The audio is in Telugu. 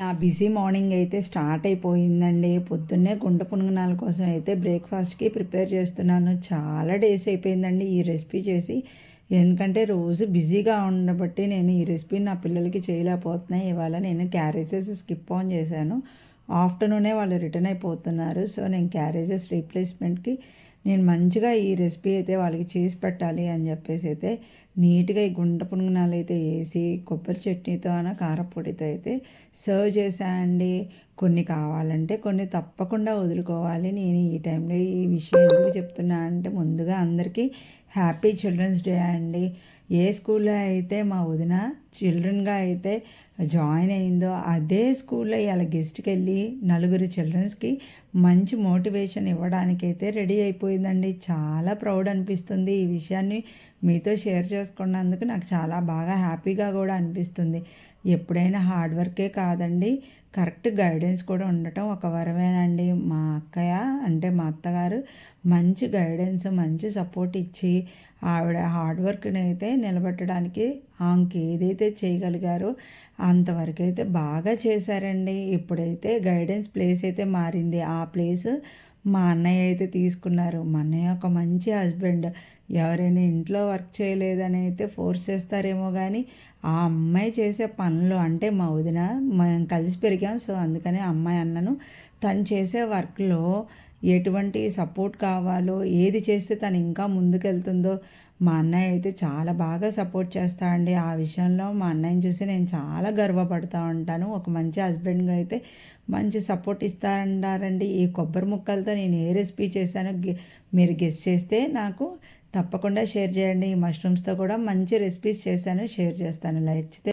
నా బిజీ మార్నింగ్ అయితే స్టార్ట్ అయిపోయిందండి. పొద్దున్నే గుండె పునుగునాల కోసం అయితే బ్రేక్ఫాస్ట్కి ప్రిపేర్ చేస్తున్నాను. చాలా డేస్ అయిపోయిందండి ఈ రెసిపీ చేసి. ఎందుకంటే రోజు బిజీగా ఉండబట్టి నేను ఈ రెసిపీ నా పిల్లలకి చేయలేకపోతున్నాయి. ఇవాళ నేను క్యారేజెస్ స్కిప్ ఆన్ చేశాను. ఆఫ్టర్నూనే వాళ్ళు రిటర్న్ అయిపోతున్నారు. సో నేను క్యారేజెస్ రీప్లేస్మెంట్కి నేను మంచిగా ఈ రెసిపీ అయితే వాళ్ళకి చేసి పెట్టాలి అని చెప్పేసి అయితే నీట్గా ఈ గుంట పునుగునాలు అయితే వేసి కొబ్బరి చట్నీతో అన కారపొడితో అయితే సర్వ్ చేశానండి కొన్ని కావాలంటే కొన్ని తప్పకుండా వదులుకోవాలి. నేను ఈ టైంలో ఈ విషయం ఎందుకు చెప్తున్నా అంటే ముందుగా అందరికీ హ్యాపీ చిల్డ్రన్స్ డే అండి. ఏ స్కూల్లో అయితే మా వదిన చిల్డ్రన్గా అయితే జాయిన్ అయిందో అదే స్కూల్లో ఇవాళ గెస్ట్కి వెళ్ళి నలుగురు చిల్డ్రన్స్కి మంచి మోటివేషన్ ఇవ్వడానికైతే రెడీ అయిపోయిందండి. చాలా ప్రౌడ్ అనిపిస్తుంది ఈ విషయాన్ని మీతో షేర్ చేసుకున్నందుకు. నాకు చాలా బాగా హ్యాపీగా కూడా అనిపిస్తుంది. ఎప్పుడైనా హార్డ్ వర్కే కాదండి. కరెక్ట్ గైడెన్స్ కూడా ఉండటం ఒక వరమేనండి. మా అక్కయ్య అంటే మా అత్తగారు మంచి గైడెన్స్ మంచి సపోర్ట్ ఇచ్చి ఆవిడ హార్డ్ వర్క్ని అయితే నిలబెట్టడానికి ఆమెకి ఏదైతే చేయగలిగారో అంతవరకు అయితే బాగా చేశారండి. ఇప్పుడైతే గైడెన్స్ ప్లేస్ అయితే మారింది. ఆ ప్లేస్ మా అన్నయ్య అయితే తీసుకున్నారు. మా అన్నయ్య ఒక మంచి హస్బెండ్. ఎవరైనా ఇంట్లో వర్క్ చేయలేదని అయితే ఫోర్స్ చేస్తారేమో కానీ ఆ అమ్మాయి చేసే పనులు అంటే మా వదిన మేము కలిసి పెరిగాం. సో అందుకని అమ్మాయి అన్నను తను చేసే వర్క్లో ఎటువంటి సపోర్ట్ కావాలో ఏది చేస్తే తను ఇంకా ముందుకెళ్తుందో మా అన్నయ్య అయితే చాలా బాగా సపోర్ట్ చేస్తా అండి. ఆ విషయంలో మా అన్నయ్యని చూసి నేను చాలా గర్వపడుతూ ఉంటాను. ఒక మంచి హస్బెండ్గా అయితే మంచి సపోర్ట్ ఇస్తారంటారండి. ఈ కొబ్బరి ముక్కలతో నేను ఏ రెసిపీ చేశానో మీరు గెస్ చేస్తే నాకు తప్పకుండా షేర్ చేయండి. ఈ మష్రూమ్స్తో కూడా మంచి రెసిపీస్ చేశాను షేర్ చేస్తాను. లైక్